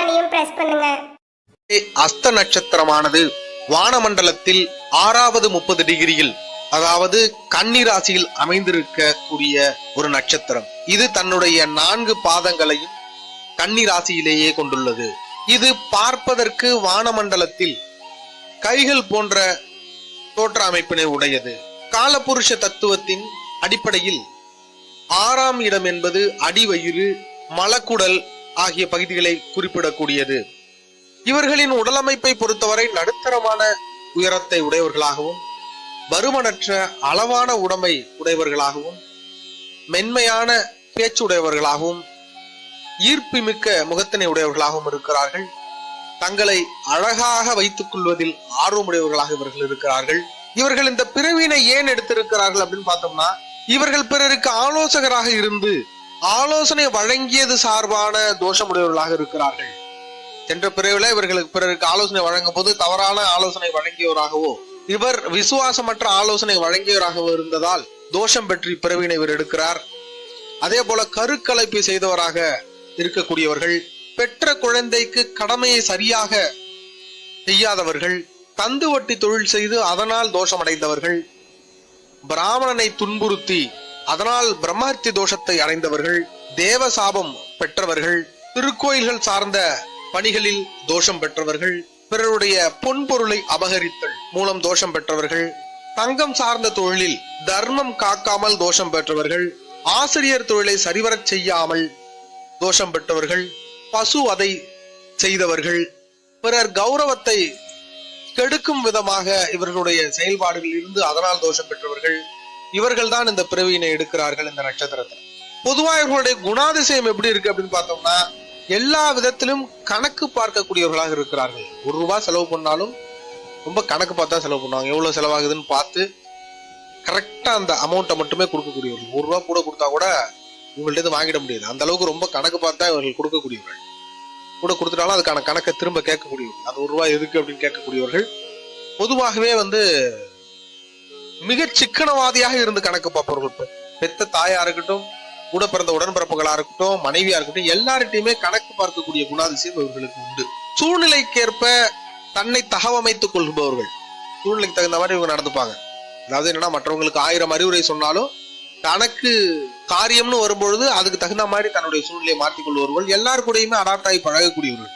இருக்க பிரஸ் பண்ணுங்க. அஸ்த நட்சத்திரமானது வானமண்டலத்தில் ஆறாவது முப்பது டிகிரியில் அதாவது கன்னிராசியில் அமைந்திருக்கக்கூடிய ஒரு நட்சத்திரம். இது தன்னுடைய நான்கு பாதங்களையும் கன்னிராசியிலேயே கொண்டுள்ளது. இது பார்ப்பதற்கு வானமண்டலத்தில் கைகள் போன்ற தோற்ற அமைப்பினை உடையது. காலபுருஷ தத்துவத்தின் அடிப்படையில் ஆறாம் இடம் என்பது அடிவயிறு மலக்குடல் ஆகிய பகுதிகளை குறிப்பிடக்கூடியது. இவர்களின் உடலமைப்பை பொறுத்தவரை நடுத்தரமான உயரத்தை உடையவர்களாகவும் பருமனற்ற அளவான உடமை உடையவர்களாகவும் மென்மையான பேச்சு உடையவர்களாகவும் ஈர்ப்புமிக்க முகத்தினை உடையவர்களாகவும் இருக்கிறார்கள். தங்களை அழகாக வைத்துக் கொள்வதில் ஆர்வமுடையவர்களாக இவர்கள் இருக்கிறார்கள். இவர்கள் இந்த பிறவினை ஏன் எடுத்திருக்கிறார்கள் அப்படின்னு பார்த்தோம்னா இவர்கள் பிறருக்கு ஆலோசகராக இருந்து ஆலோசனை வழங்கியது சார்பான தோஷமுடையவர்களாக இருக்கிறார்கள். சென்ற பிறவில இவர்களுக்கு பிறருக்கு ஆலோசனை வழங்கும் போது தவறான ஆலோசனை வழங்கியவராகவோ இவர் விசுவாசமற்ற ஆலோசனை வழங்கியவராகவோ இருந்ததால் தோஷம் பெற்று பிறவினை இவர் எடுக்கிறார். அதே போல கருக்கலைப்பு செய்தவராக இருக்கக்கூடியவர்கள் பெற்ற குழந்தைக்கு கடமையை சரியாக செய்யாதவர்கள் தந்து வட்டி தொழில் செய்து அதனால் தோஷமடைந்தவர்கள் பிராமணனை துன்புறுத்தி அதனால் பிரம்மஹத்தி தோஷத்தை அடைந்தவர்கள் தேவ சாபம் பெற்றவர்கள் திருக்கோயில்கள் சார்ந்த பணிகளில் தோஷம் பெற்றவர்கள் பிறருடைய பொன்பொருளை அபகரித்தல் மூலம் தோஷம் பெற்றவர்கள் தங்கம் சார்ந்த தொழிலில் தர்மம் காக்காமல் தோஷம் பெற்றவர்கள் ஆசிரியர் தொழிலை சரிவரச் செய்யாமல் தோஷம் பெற்றவர்கள் பசு அதை செய்தவர்கள் பிறர் கௌரவத்தை கெடுக்கும் விதமாக இவர்களுடைய செயல்பாடுகளில் இருந்து அதனால் தோஷம் பெற்றவர்கள் இவர்கள் தான் இந்த பிறவியினை எடுக்கிறார்கள் இந்த நட்சத்திரத்தில். பொதுவா இவர்களுடைய குணாதிசயம் எப்படி இருக்கு அப்படின்னு பார்த்தோம்னா எல்லா விதத்திலும் கணக்கு பார்க்கக்கூடியவர்களாக இருக்கிறார்கள். ஒரு ரூபாய் செலவு பண்ணாலும் ரொம்ப கணக்கு பார்த்தா செலவு பண்ணுவாங்க. எவ்வளவு செலவாகுதுன்னு பார்த்து கரெக்டா அந்த அமௌண்ட்டை மட்டுமே கொடுக்கக்கூடியவர்கள். ஒரு ரூபா கூட கொடுத்தா கூட இவங்கள்ட்ட வாங்கிட முடியாது. அந்த அளவுக்கு ரொம்ப கணக்கு பார்த்தா இவர்கள் கொடுக்கக்கூடியவர்கள். கூட கொடுத்துட்டாலும் அதுக்கான கணக்கை திரும்ப கேட்கக்கூடியவர்கள். அந்த ஒரு ரூபாய் எதுக்கு அப்படின்னு கேட்கக்கூடியவர்கள். பொதுவாகவே வந்து மிக சிக்கனவாதியாக இருந்து கணக்கு பார்ப்பவர்கள் பெத்த தாயா இருக்கட்டும் கூட பிறந்த உடன்பிறப்புகளா இருக்கட்டும் மனைவியா இருக்கட்டும் எல்லார்ட்டையுமே கணக்கு பார்க்கக்கூடிய குணாதிசயம் இவர்களுக்கு உண்டு. சூழ்நிலைக்கேற்ப தன்னை தகவமைத்துக் கொள்பவர்கள். சூழ்நிலைக்கு தகுந்த மாதிரி இவங்க நடந்துப்பாங்க. அதாவது என்னன்னா மற்றவங்களுக்கு ஆயிரம் அறிவுரை சொன்னாலும் தனக்கு காரியம்னு வரும்பொழுது அதுக்கு தகுந்த மாதிரி தன்னுடைய சூழ்நிலையை மாற்றிக் கொள்பவர்கள். எல்லார் கூடயுமே அடாப்ட் ஆகி பழகக்கூடியவர்கள்.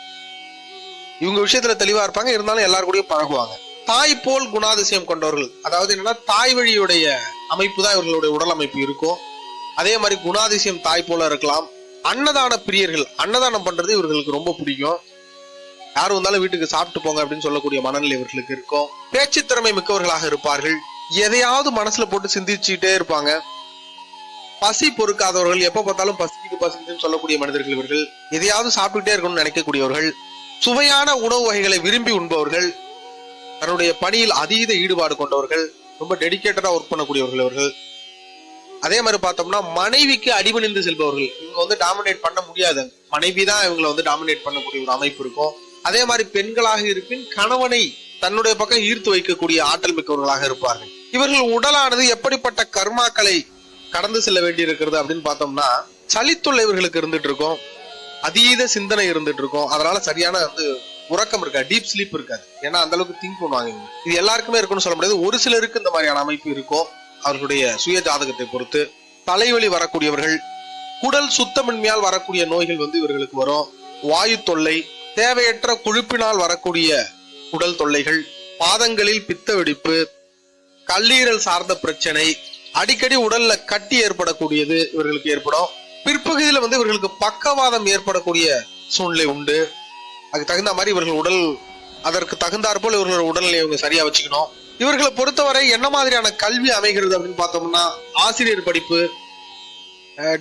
இவங்க விஷயத்துல தெளிவா இருப்பாங்க இருந்தாலும் எல்லார் கூடயும் பழகுவாங்க. தாய் போல் குணாதிசயம் கொண்டவர்கள் அதாவது என்னன்னா தாய் வழியுடைய அமைப்பு தான் இவர்களுடைய உடல் அமைப்பு இருக்கும் அதே மாதிரி குணாதிசயம் தாய் போல இருக்கலாம். அன்னதான பிரியர்கள் அன்னதானம் பண்றது இவர்களுக்கு ரொம்ப பிடிக்கும். யாரும் வந்தாலும் வீட்டுக்கு சாப்பிட்டு போங்க அப்படின்னு சொல்லக்கூடிய மனநிலை இவர்களுக்கு இருக்கும். பேச்சு திறமை மிக்கவர்களாக இருப்பார்கள். எதையாவது மனசுல போட்டு சிந்திச்சுட்டே இருப்பாங்க. பசி பொறுக்காதவர்கள் எப்ப பார்த்தாலும் பசிக்கு பசிக்குதுன்னு சொல்லக்கூடிய மனிதர்கள் இவர்கள். எதையாவது சாப்பிட்டுட்டே இருக்கணும்னு நினைக்கக்கூடியவர்கள். சுவையான உணவு வகைகளை விரும்பி உண்பவர்கள். தன்னுடைய பணியில் அதீத ஈடுபாடு கொண்டவர்கள் ரொம்ப டெடிக்கேட்டடா ஒர்க் பண்ணக்கூடியவர்கள் அவர்கள். அதே மாதிரி பார்த்தோம்னா மனைவிக்கு அடிபணிந்து செல்பவர்கள் இவங்க வந்து டாமினேட் பண்ண முடியாது. மனைவி தான் இவங்களை வந்து டாமினேட் பண்ணக்கூடிய ஒரு அமைப்பு இருக்கும். அதே மாதிரி பெண்களாக இருப்பின் கணவனை தன்னுடைய பக்கம் ஈர்த்து வைக்கக்கூடிய ஆற்றல் மிக்கவர்களாக இருப்பார்கள். இவர்கள் உடலானது எப்படிப்பட்ட கர்மாக்களை கடந்து செல்ல வேண்டி இருக்கிறது அப்படின்னு பார்த்தோம்னா சளித்துள்ள இவர்களுக்கு இருந்துட்டு இருக்கும். அதீத சிந்தனை இருந்துட்டு இருக்கும். அதனால சரியான வந்து உறக்கம் இருக்காது டீப் ஸ்லீப் இருக்காது. ஏன்னா அந்த அளவுக்கு திங்க் பண்ணுவாங்க இவங்க. இது எல்லாருக்குமே இருக்கும்னு சொல்ல முடியாது. ஒரு சிலருக்கு இந்த மாதிரியான அமைப்பு இருக்கும் அவர்களுடைய சுய ஜாதகத்தை பொறுத்து தலைவலி வரக்கூடியவர்கள் குடல் சுத்தமின்மையால் வரக்கூடிய நோய்கள் வந்து இவர்களுக்கு வரும். வாயு தொல்லை தேவையற்ற கொழுப்பினால் வரக்கூடிய உடல் தொல்லைகள் பாதங்களில் பித்த வெடிப்பு கல்லீரல் சார்ந்த பிரச்சனை அடிக்கடி உடல்ல கட்டி ஏற்படக்கூடியது இவர்களுக்கு ஏற்படும். பிற்பகுதியில வந்து இவர்களுக்கு பக்கவாதம் ஏற்படக்கூடிய சூழ்நிலை உண்டு. அதுக்கு தகுந்த மாதிரி இவர்கள் உடல் அதற்கு தகுந்தாற்போல் இவர்களோட உடல்நிலையை இவங்க சரியா வச்சுக்கணும். இவர்களை பொறுத்தவரை என்ன மாதிரியான கல்வி அமைகிறது அப்படின்னு பார்த்தோம்னா ஆசிரியர் படிப்பு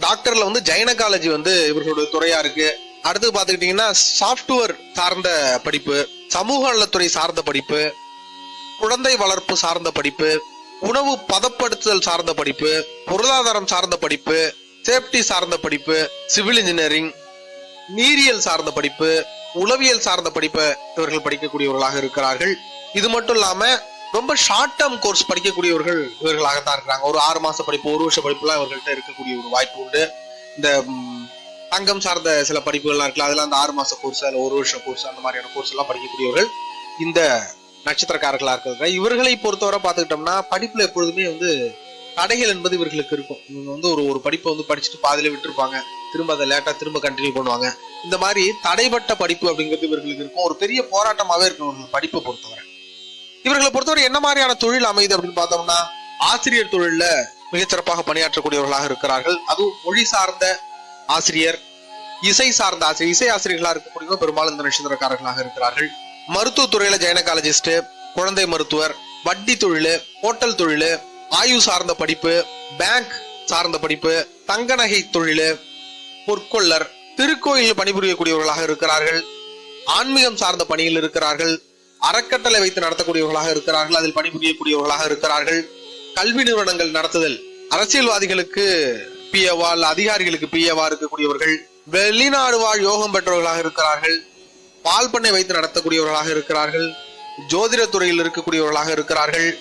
டாக்டர்ல வந்து ஜைனகாலஜி வந்து இவர்களோட துறையா இருக்கு. அடுத்து பாத்துக்கிட்டீங்கன்னா சாஃப்ட்வேர் சார்ந்த படிப்பு சமூக நலத்துறை சார்ந்த படிப்பு குழந்தை வளர்ப்பு சார்ந்த படிப்பு உணவு பதப்படுத்துதல் சார்ந்த படிப்பு பொருளாதாரம் சார்ந்த படிப்பு சேஃப்டி சார்ந்த படிப்பு சிவில் இன்ஜினியரிங் நீரியல் சார்ந்த படிப்பு உளவியல் சார்ந்த படிப்பை இவர்கள் படிக்கக்கூடியவர்களாக இருக்கிறார்கள். இது மட்டும் இல்லாம ரொம்ப ஷார்ட் டேர்ம் கோர்ஸ் படிக்கக்கூடியவர்கள் இவர்களாகத்தான் இருக்கிறாங்க. ஒரு ஆறு மாச படிப்பு ஒரு வருஷ படிப்புலாம் இவர்கள்ட்ட இருக்கக்கூடிய ஒரு வாய்ப்பு உண்டு. இந்த தங்கம் சார்ந்த சில படிப்புகள்லாம் இருக்குல்ல அதெல்லாம் அந்த ஆறு மாச கோர்ஸ் அல்ல ஒரு வருஷம் கோர்ஸ் அந்த மாதிரியான கோர்ஸ் எல்லாம் படிக்கக்கூடியவர்கள் இந்த நட்சத்திரக்காரர்களா இருக்கிறது இவர்களை பொறுத்தவரை பார்த்துக்கிட்டோம்னா படிப்புல எப்பொழுதுமே வந்து தடைகள் என்பது இவர்களுக்கு இருக்கும். இவங்க வந்து ஒரு ஒரு படிப்பை வந்து படிச்சுட்டு பாதியில விட்டுருப்பாங்க. திரும்ப அதை லேட்டா திரும்ப கண்டினியூ பண்ணுவாங்க. இந்த மாதிரி தடைப்பட்ட படிப்பு அப்படிங்கிறது இவர்களுக்கு இருக்கும். ஒரு பெரிய போராட்டமாகவே இருக்கும் இவர்கள் படிப்பை பொறுத்தவரை. இவர்களை பொறுத்தவரை என்ன மாதிரியான தொழில் அமையுது அப்படின்னு பார்த்தோம்னா ஆசிரியர் தொழிலில் மிகச்சிறப்பாக பணியாற்றக்கூடியவர்களாக இருக்கிறார்கள். அதுவும் மொழி சார்ந்த ஆசிரியர் இசை சார்ந்த ஆசிரியர் இசை ஆசிரியர்களாக இருக்கக்கூடியவங்க பெரும்பாலும் இந்த நட்சத்திரக்காரர்களாக இருக்கிறார்கள். மருத்துவத்துறையில ஜெயனகாலஜிஸ்ட் குழந்தை மருத்துவர் வட்டி தொழில் ஹோட்டல் தொழில் ஆயு சார்ந்த படிப்பு பேங்க் சார்ந்த படிப்பு தங்க நகை தொழில் பொற்கொள்ளர் திருக்கோயிலில் பணிபுரியக்கூடியவர்களாக இருக்கிறார்கள். ஆன்மீகம் சார்ந்த பணியில் இருக்கிறார்கள். அறக்கட்டளை வைத்து நடத்தக்கூடியவர்களாக இருக்கிறார்கள். அதில் பணிபுரியக்கூடியவர்களாக இருக்கிறார்கள். கல்வி நிறுவனங்கள் நடத்துதல். அரசியல்வாதிகளுக்கு பிஏவா அதிகாரிகளுக்கு பிஏவா இருக்கக்கூடியவர்கள். வெளிநாடு வாழ் யோகம் பெற்றவர்களாக இருக்கிறார்கள். பால் பண்ணை வைத்து நடத்தக்கூடியவர்களாக இருக்கிறார்கள். ஜோதிட துறையில் இருக்கக்கூடியவர்களாக இருக்கிறார்கள்.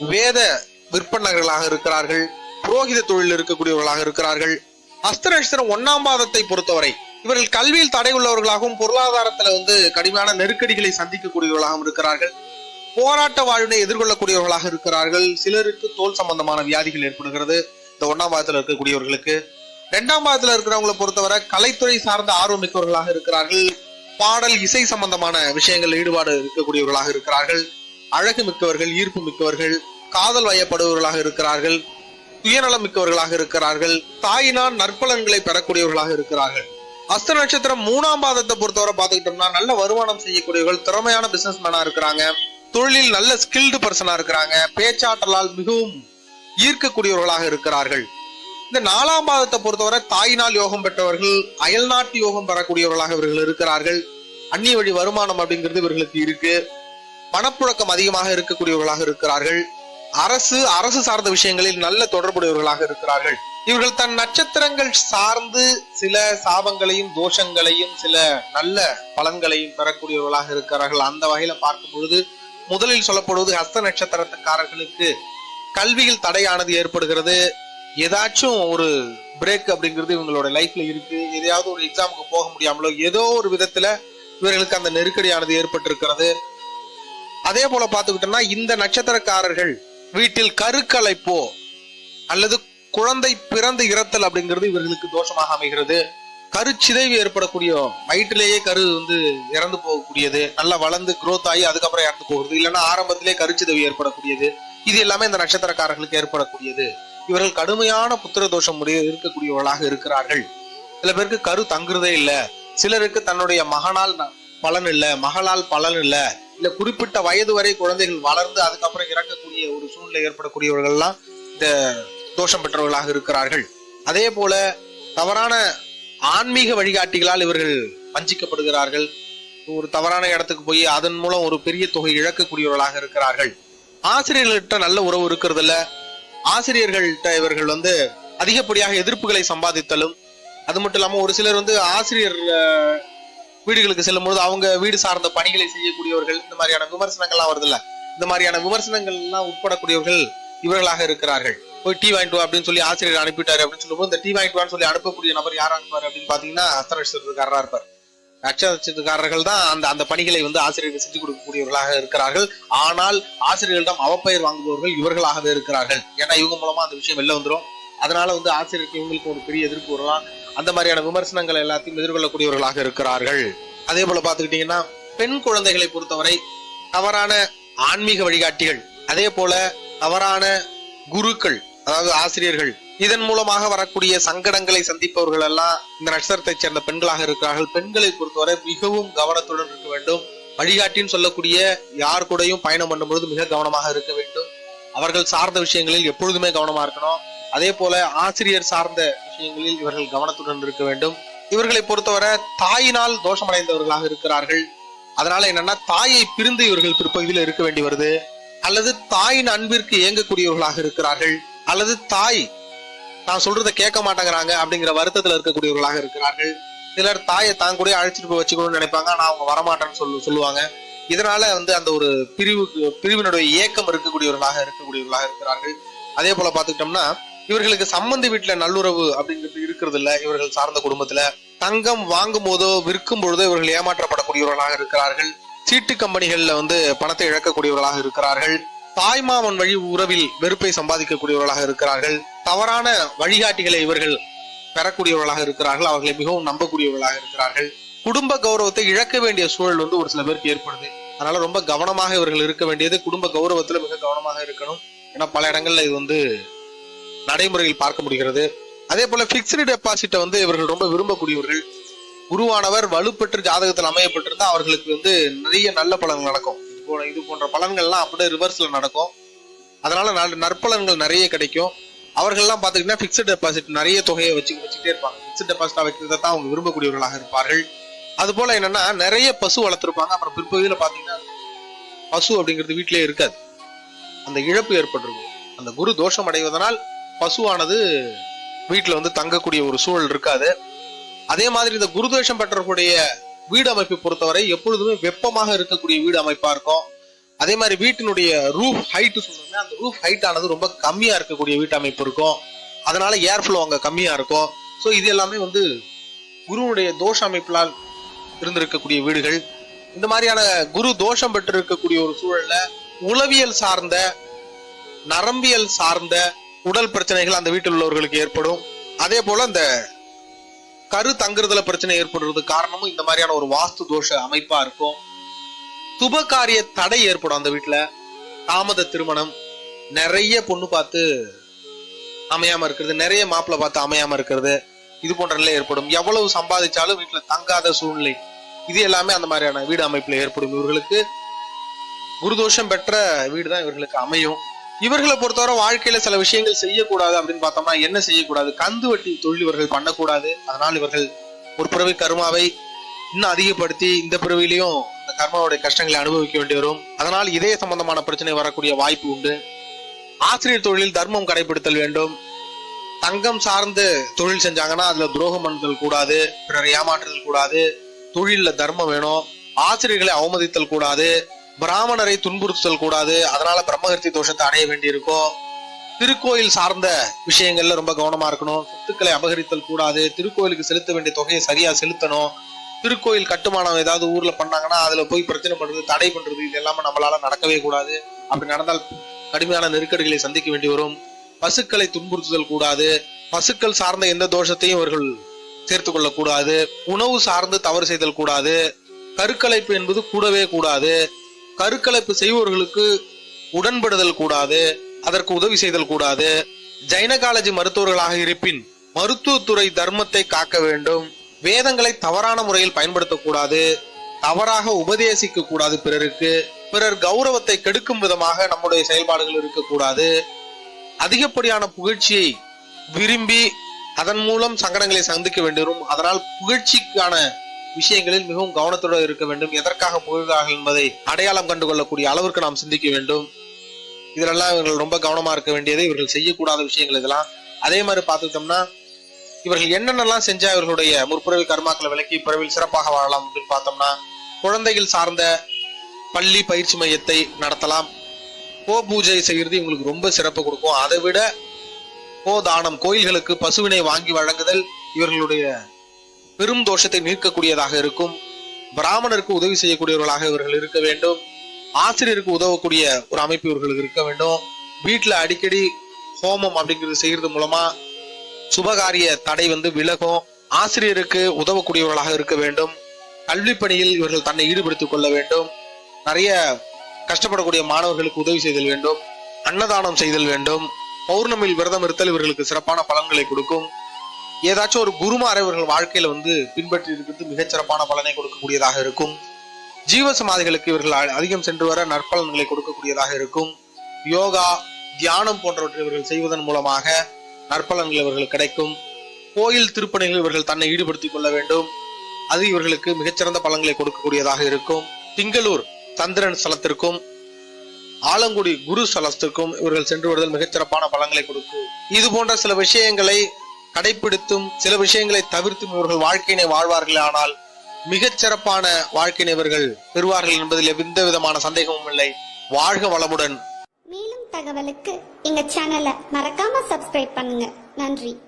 வேத விற்பனர்களாக இருக்கிறார்கள். புரோகித தொழில் இருக்கக்கூடியவர்களாக இருக்கிறார்கள். அஸ்த நட்சத்திரம் ஒன்னாம் பாதத்தை பொறுத்தவரை இவர்கள் கல்வியில் தடை உள்ளவர்களாகவும் பொருளாதாரத்துல வந்து கடுமையான நெருக்கடிகளை சந்திக்கக்கூடியவர்களாகவும் இருக்கிறார்கள். போராட்ட வாழ்வினை எதிர்கொள்ளக்கூடியவர்களாக இருக்கிறார்கள். சிலருக்கு தோல் சம்பந்தமான வியாதிகள் ஏற்படுகிறது. இந்த ஒன்னாம் பாதத்தில் இருக்கக்கூடியவர்களுக்கு. இரண்டாம் பாதத்தில் இருக்கிறவங்களை பொறுத்தவரை கலைத்துறை சார்ந்த ஆர்வம் மிக்கவர்களாக இருக்கிறார்கள். பாடல் இசை சம்பந்தமான விஷயங்கள் ஈடுபாடு இருக்கக்கூடியவர்களாக இருக்கிறார்கள். அழகு மிக்கவர்கள் ஈர்ப்பு மிக்கவர்கள் காதல் வயப்படுபவர்களாக இருக்கிறார்கள். சுயநலம் மிக்கவர்களாக இருக்கிறார்கள். தாயினால் நற்பலன்களை பெறக்கூடியவர்களாக இருக்கிறார்கள். அஸ்த நட்சத்திரம் மூணாம் பாதத்தை பொறுத்தவரை பார்த்துக்கிட்டோம்னா நல்ல வருமானம் செய்யக்கூடியவர்கள் திறமையான பிசினஸ் மேனா இருக்கிறாங்க. தொழிலில் நல்ல ஸ்கில்டு பர்சனா இருக்கிறாங்க. பேச்சாற்றலால் மிகவும் ஈர்க்கக்கூடியவர்களாக இருக்கிறார்கள். இந்த நாலாம் பாதத்தை பொறுத்தவரை தாயினால் யோகம் பெற்றவர்கள் அயல்நாட்டு யோகம் பெறக்கூடியவர்களாக இவர்கள் இருக்கிறார்கள். அந்நிய வழி வருமானம் அப்படிங்கிறது இவர்களுக்கு இருக்கு. பணப்புழக்கம் அதிகமாக இருக்கக்கூடியவர்களாக இருக்கிறார்கள். அரசு அரசு சார்ந்த விஷயங்களில் நல்ல தொடர்புடையவர்களாக இருக்கிறார்கள். இவர்கள் தன் நட்சத்திரங்கள் சார்ந்து சில சாபங்களையும் தோஷங்களையும் சில நல்ல பலன்களையும் பெறக்கூடியவர்களாக இருக்கிறார்கள். அந்த வகையில பார்க்கும் பொழுது முதலில் சொல்லப்படுவது ஹஸ்த நட்சத்திரக்காரர்களுக்கு கல்வியில் தடையானது ஏற்படுகிறது. ஏதாச்சும் ஒரு பிரேக் அப்படிங்கிறது இவங்களோட லைஃப்ல இருக்கு. எதையாவது ஒரு எக்ஸாமுக்கு போக முடியாமலோ ஏதோ ஒரு விதத்துல இவர்களுக்கு அந்த நெருக்கடியானது ஏற்பட்டிருக்கிறது. அதே போல பாத்துக்கிட்டோம்னா இந்த நட்சத்திரக்காரர்கள் வீட்டில் கருக்கலைப்போ அல்லது குழந்தை பிறந்து இறத்தல் அப்படிங்கிறது இவர்களுக்கு தோஷமாக அமைகிறது. கருச்சிதைவு ஏற்படக்கூடிய வயிற்றிலேயே கரு வந்து இறந்து போகக்கூடியது நல்லா வளர்ந்து குரோத் ஆகி அதுக்கப்புறம் இறந்து போகிறது இல்லைன்னா ஆரம்பத்திலே கருச்சிதைவு ஏற்படக்கூடியது. இது எல்லாமே இந்த நட்சத்திரக்காரர்களுக்கு ஏற்படக்கூடியது. இவர்கள் கடுமையான புத்திர தோஷம் உடைய இருக்கக்கூடியவர்களாக இருக்கிறார்கள். சில பேருக்கு கரு தங்குறதே இல்லை. சிலருக்கு தன்னுடைய மகனால் ந- பலன் இல்லை மகளால் பலன் இல்லை. இல்ல குறிப்பிட்ட வயது வரை குழந்தைகள் வளர்ந்து அதுக்கப்புறம் இறக்கக்கூடிய ஒரு சூழ்நிலை ஏற்படக்கூடியவர்கள் எல்லாம் இந்த தோஷம் பெற்றவர்களாக இருக்கிறார்கள். அதே போல தவறான ஆன்மீக வழிகாட்டிகளால் இவர்கள் வஞ்சிக்கப்படுகிறார்கள். ஒரு தவறான இடத்துக்கு போய் அதன் மூலம் ஒரு பெரிய தொகை இழக்கக்கூடியவர்களாக இருக்கிறார்கள். ஆசிரியர்கள்ட்ட நல்ல உறவு இருக்கிறது இல்ல ஆசிரியர்கள்ட்ட இவர்கள் வந்து அதிகப்படியாக எதிர்ப்புகளை சம்பாதித்தலும் அது மட்டும் இல்லாம ஒரு சிலர் வந்து ஆசிரியர் வீடுகளுக்கு செல்லும்பொழுது அவங்க வீடு சார்ந்த பணிகளை செய்யக்கூடியவர்கள் இந்த மாதிரியான விமர்சனங்கள்லாம் வருது இல்ல இந்த மாதிரியான விமர்சனங்கள் எல்லாம் உட்படக்கூடியவர்கள் இவர்களாக இருக்கிறார்கள். போய் டீ வாங்கிட்டு வா அப்படின்னு சொல்லி ஆசிரியர் அனுப்பிட்டாரு அப்படின்னு சொல்லும்போது இந்த டீ வாங்கிட்டு சொல்லி அனுப்பக்கூடிய நபர் யார் இருப்பார் அப்படின்னு பாத்தீங்கன்னா அஸ்தர நட்சத்திரக்காரரா இருப்பார். நட்சத்திரக்காரர்கள் தான் அந்த அந்த பணிகளை வந்து ஆசிரியர்கள் செஞ்சு கொடுக்கக்கூடியவர்களாக இருக்கிறார்கள். ஆனால் ஆசிரியர்களிடம் அவப்பெயர் வாங்குபவர்கள் இவர்களாகவே இருக்கிறார்கள். ஏன்னா இவங்க மூலமா அந்த விஷயம் வெளில வந்துரும். அதனால வந்து ஆசிரியருக்கு இவங்களுக்கு ஒரு பெரிய எதிர்ப்பு வரலாம். அந்த மாதிரியான விமர்சனங்கள் எல்லாத்தையும் எதிர்கொள்ளக்கூடியவர்களாக இருக்கிறார்கள். அதே போல பாத்துக்கிட்டீங்கன்னா பெண் குழந்தைகளை பொறுத்தவரை தவறான ஆன்மீக வழிகாட்டிகள் அதே போல தவறான குருக்கள் அதாவது ஆசிரியர்கள் இதன் மூலமாக வரக்கூடிய சங்கடங்களை சந்திப்பவர்கள் எல்லாம் இந்த நட்சத்திரத்தை சேர்ந்த பெண்களாக இருக்கிறார்கள். பெண்களை பொறுத்தவரை மிகவும் கவனத்துடன் இருக்க வேண்டும். வழிகாட்டின்னு சொல்லக்கூடிய யார் கூடயும் பயணம் பண்ணும்பொழுது மிக கவனமாக இருக்க வேண்டும். அவர்கள் சார்ந்த விஷயங்களில் எப்பொழுதுமே கவனமா இருக்கணும். அதே போல ஆசிரியர் சார்ந்த விஷயங்களில் இவர்கள் கவனத்துடன் இருக்க வேண்டும். இவர்களை பொறுத்தவரை தாயினால் தோஷமடைந்தவர்களாக இருக்கிறார்கள். அதனால என்னன்னா தாயை பிரிந்து இவர்கள் பிற்பகுதியில் இருக்க வேண்டி வருது. அல்லது தாயின் அன்பிற்கு இயங்கக்கூடியவர்களாக இருக்கிறார்கள். அல்லது தாய் நான் சொல்றதை கேட்க மாட்டேங்கிறாங்க அப்படிங்கிற வருத்தத்துல இருக்கக்கூடியவர்களாக இருக்கிறார்கள். சிலர் தாயை தான் கூட அழைச்சிட்டு போய் வச்சுக்கணும்னு நினைப்பாங்க. ஆனா அவங்க வரமாட்டேன்னு சொல்லு சொல்லுவாங்க. இதனால வந்து அந்த ஒரு பிரிவுக்கு பிரிவினுடைய ஏக்கம் இருக்கக்கூடியவர்களாக இருக்கக்கூடியவர்களாக இருக்கிறார்கள். அதே போல பாத்துக்கிட்டோம்னா இவர்களுக்கு சம்பந்தி வீட்டுல நல்லுறவு அப்படிங்கிறது இருக்கிறது இல்ல இவர்கள் சார்ந்த குடும்பத்துல தங்கம் வாங்கும் போதோ விற்கும் பொழுதோ இவர்கள் ஏமாற்றப்படக்கூடியவர்களாக இருக்கிறார்கள். சீட்டு கம்பெனிகள்ல வந்து பணத்தை இழக்கக்கூடியவர்களாக இருக்கிறார்கள். தாய்மாமன் வழி உறவில் வெறுப்பை சம்பாதிக்கக்கூடியவர்களாக இருக்கிறார்கள். தவறான வழிகாட்டிகளை இவர்கள் பெறக்கூடியவர்களாக இருக்கிறார்கள். அவர்களை மிகவும் நம்பக்கூடியவர்களாக இருக்கிறார்கள். குடும்ப கௌரவத்தை இழக்க வேண்டிய சூழல் வந்து ஒரு சில பேருக்கு ஏற்படுது. அதனால ரொம்ப கவனமாக இவர்கள் இருக்க வேண்டியது குடும்ப கௌரவத்துல மிக கவனமாக இருக்கணும். ஏன்னா பல இடங்கள்ல இது வந்து நடைமுறையில் பார்க்க முடிகிறது. அதே போல பிக்ஸ்டு டெபாசிட்டை வந்து இவர்கள் ரொம்ப விரும்பக்கூடியவர்கள். குருவானவர் வலுப்பெற்று ஜாதகத்தில் அமையப்பட்டிருந்தா அவர்களுக்கு வந்து நிறைய நல்ல பலன்கள் நடக்கும். இது போல இது போன்ற பலன்கள்லாம் அப்படியே ரிவர்ஸ்ல நடக்கும். அதனால நற்பலன்கள் நிறைய கிடைக்கும். அவர்கள்லாம் பாத்தீங்கன்னா ஃபிக்ஸட் டெபாசிட் நிறைய தொகையை வச்சு வச்சுட்டே இருப்பாங்க. ஃபிக்ஸட் டெபாசிட்டா வைக்கிறத தான் அவங்க விரும்பக்கூடியவர்களாக இருப்பார்கள். அது போல என்னன்னா நிறைய பசு வளர்த்துருப்பாங்க. அப்புறம் பிற்பகுதியில் பாத்தீங்கன்னா பசு அப்படிங்கிறது வீட்டிலேயே இருக்காது. அந்த இழப்பு ஏற்பட்டிருக்கும். அந்த குரு தோஷம் அடைவதனால் பசுவானது வீட்டில் வந்து தங்கக்கூடிய ஒரு சூழல் இருக்காது. அதே மாதிரி இந்த குருதோஷம் பெற்றக்கூடிய வீடு அமைப்பை பொறுத்தவரை எப்பொழுதுமே வெப்பமாக இருக்கக்கூடிய வீடு அமைப்பா இருக்கும். அதே மாதிரி வீட்டினுடைய ரூஃப் ஹைட் சொன்னோம்னா அந்த ரூஃப் ஹைட் ஆனது ரொம்ப கம்மியா இருக்கக்கூடிய வீட்டு அமைப்பு இருக்கும். அதனால ஏர் ஃப்ளோ அங்கே கம்மியா இருக்கும். ஸோ இது எல்லாமே வந்து குருவுடைய தோஷ அமைப்பினால் இருந்திருக்கக்கூடிய வீடுகள். இந்த மாதிரியான குரு தோஷம் பெற்று இருக்கக்கூடிய ஒரு சூழல்ல உளவியல் சார்ந்த நரம்பியல் சார்ந்த உடல் பிரச்சனைகள் அந்த வீட்டில் உள்ளவர்களுக்கு ஏற்படும். அதே போல அந்த கரு தங்குறதுல பிரச்சனை ஏற்படுறது காரணமும் இந்த மாதிரியான ஒரு வாஸ்து தோஷ அமைப்பா இருக்கும். துப காரிய தடை ஏற்படும் அந்த வீட்டுல தாமத திருமணம். நிறைய பொண்ணு பார்த்து அமையாம இருக்கிறது. நிறைய மாப்பிள்ள பார்த்து அமையாம இருக்கிறது. இது போன்ற நிலை ஏற்படும். எவ்வளவு சம்பாதிச்சாலும் வீட்டுல தங்காத சூழ்நிலை. இது எல்லாமே அந்த மாதிரியான வீடு அமைப்புல ஏற்படும். இவர்களுக்கு குருதோஷம் பெற்ற வீடு தான் இவர்களுக்கு அமையும். இவர்களை பொறுத்தவரை வாழ்க்கையில சில விஷயங்கள் செய்யக்கூடாது அப்படின்னு பார்த்தோம்னா என்ன செய்யக்கூடாது? கந்து வட்டி தொழில் இவர்கள் பண்ணக்கூடாது. அதனால் இவர்கள் ஒரு பிறவி கர்மாவை இன்னும் அதிகப்படுத்தி இந்த பிறவிலையும் இந்த கர்மாவுடைய கஷ்டங்களை அனுபவிக்க வேண்டி வரும். அதனால் இதய சம்பந்தமான பிரச்சனை வரக்கூடிய வாய்ப்பு உண்டு. ஆசிரியர் தொழிலில் தர்மம் கடைபிடித்தல் வேண்டும். தங்கம் சார்ந்து தொழில் செஞ்சாங்கன்னா அதுல துரோகம் பண்ணுதல் கூடாது. பிறரை ஏமாற்றுதல் கூடாது. தொழில்ல தர்மம் வேணும். ஆசிரியர்களை அவமதித்தல் கூடாது. பிராமணரை துன்புறுத்தல் கூடாது. அதனால பிரம்மகர்த்தி தோஷத்தை அடைய வேண்டியிருக்கும். திருக்கோயில் சார்ந்த விஷயங்கள்ல ரொம்ப கவனமா இருக்கணும். சொத்துக்களை அபகரித்தல் கூடாது. திருக்கோயிலுக்கு செலுத்த வேண்டிய தொகையை சரியா செலுத்தணும். திருக்கோயில் கட்டுமானம் ஏதாவது ஊர்ல பண்ணாங்கன்னா அதுல போய் பிரச்சனை பண்றது தடை பண்றது இது எல்லாமே நம்மளால நடக்கவே கூடாது. அப்படி நடந்தால் கடுமையான நெருக்கடிகளை சந்திக்க வேண்டி வரும். பசுக்களை துன்புறுத்துதல் கூடாது. பசுக்கள் சார்ந்த எந்த தோஷத்தையும் இவர்கள் சேர்த்து கொள்ளக்கூடாது உணவு சார்ந்து தவறு செய்தல் கூடாது. கருக்கலைப்பு என்பது கூடவே கூடாது. கருக்கலைப்பு செய்பவர்களுக்கு உடன்படுதல் கூடாது அதற்கு உதவி செய்தல் கூடாது. ஜைன மருத்துவர்களாக இருப்பின் மருத்துவத்துறை தர்மத்தை காக்க வேண்டும். வேதங்களை தவறான முறையில் பயன்படுத்தக்கூடாது. தவறாக உபதேசிக்க கூடாது பிறருக்கு. பிறர் கௌரவத்தை கெடுக்கும் விதமாக நம்முடைய செயல்பாடுகள் இருக்கக்கூடாது. அதிகப்படியான புகழ்ச்சியை விரும்பி அதன் மூலம் சங்கடங்களை சந்திக்க வேண்டும் அதனால் புகழ்ச்சிக்கான விஷயங்களில் மிகவும் கவனத்துடன் இருக்க வேண்டும். எதற்காக முழுகிறார்கள் என்பதை அடையாளம் கண்டுகொள்ளக்கூடிய அளவிற்கு நாம் சிந்திக்க வேண்டும். இதிலெல்லாம் இவர்கள் ரொம்ப கவனமா இருக்க வேண்டியது. இவர்கள் செய்யக்கூடாத விஷயங்கள் இதெல்லாம். அதே மாதிரி பார்த்துக்கிட்டோம்னா இவர்கள் என்னென்னலாம் செஞ்சா இவர்களுடைய முற்புறவி கர்மாக்களை விலக்கி பிறவில் சிறப்பாக வாழலாம் அப்படின்னு பார்த்தோம்னா குழந்தைகள் சார்ந்த பள்ளி பயிற்சி மையத்தை நடத்தலாம். கோ பூஜை செய்கிறது இவங்களுக்கு ரொம்ப சிறப்பு கொடுக்கும். அதை விட கோ தானம் கோயில்களுக்கு பசுவினை வாங்கி வழங்குதல் இவர்களுடைய பெரும் தோஷத்தை நீக்கக்கூடியதாக இருக்கும். பிராமணருக்கு உதவி செய்யக்கூடியவர்களாக இவர்கள் இருக்க வேண்டும். ஆசிரியருக்கு உதவக்கூடிய ஒரு அமைப்பு இவர்களுக்கு இருக்க வேண்டும். வீட்டுல அடிக்கடி ஹோமம் அப்படிங்கிறது செய்யறது மூலமா சுபகாரிய தடை வந்து விலகும். ஆசிரியருக்கு உதவக்கூடியவர்களாக இருக்க வேண்டும். கல்வி பணியில் இவர்கள் தன்னை ஈடுபடுத்திக் கொள்ள வேண்டும். நிறைய கஷ்டப்படக்கூடிய மாணவர்களுக்கு உதவி செய்தல் வேண்டும். அன்னதானம் செய்தல் வேண்டும். பௌர்ணமியில் விரதம் இருத்தல் இவர்களுக்கு சிறப்பான பலன்களை கொடுக்கும். ஏதாச்சும் ஒரு குருமாரை இவர்கள் வாழ்க்கையில வந்து பின்பற்றி இருக்கிறது மிகச்சிறப்பான பலனை கொடுக்கக்கூடியதாக இருக்கும். ஜீவ சமாதிகளுக்கு இவர்கள் அதிகம் சென்று வர நற்பலன்களை கொடுக்கக்கூடியதாக இருக்கும். யோகா தியானம் போன்றவற்றை இவர்கள் செய்வதன் மூலமாக நற்பலன்கள் இவர்கள் கிடைக்கும். கோயில் திருப்பணிகள் இவர்கள் தன்னை ஈடுபடுத்திக் கொள்ள வேண்டும். அது இவர்களுக்கு மிகச்சிறந்த பலன்களை கொடுக்கக்கூடியதாக இருக்கும். திங்களூர் சந்திரன் ஸ்தலத்திற்கும் ஆலங்குடி குரு ஸ்தலத்திற்கும் இவர்கள் சென்று வருதல் மிகச்சிறப்பான பலன்களை கொடுக்கும். இது போன்ற சில விஷயங்களை கடைபிடித்தும் சில விஷயங்களை தவிர்த்தும் இவர்கள் வாழ்க்கையினை வாழ்வார்கள் ஆனால் மிகச் சிறப்பான வாழ்க்கையினை இவர்கள் பெறுவார்கள் என்பதில் எந்த விதமான சந்தேகமும் இல்லை. வாழ்க வளமுடன். மேலும் தகவலுக்கு எங்க சேனலை மறக்காம சப்ஸ்கிரைப் பண்ணுங்க. நன்றி.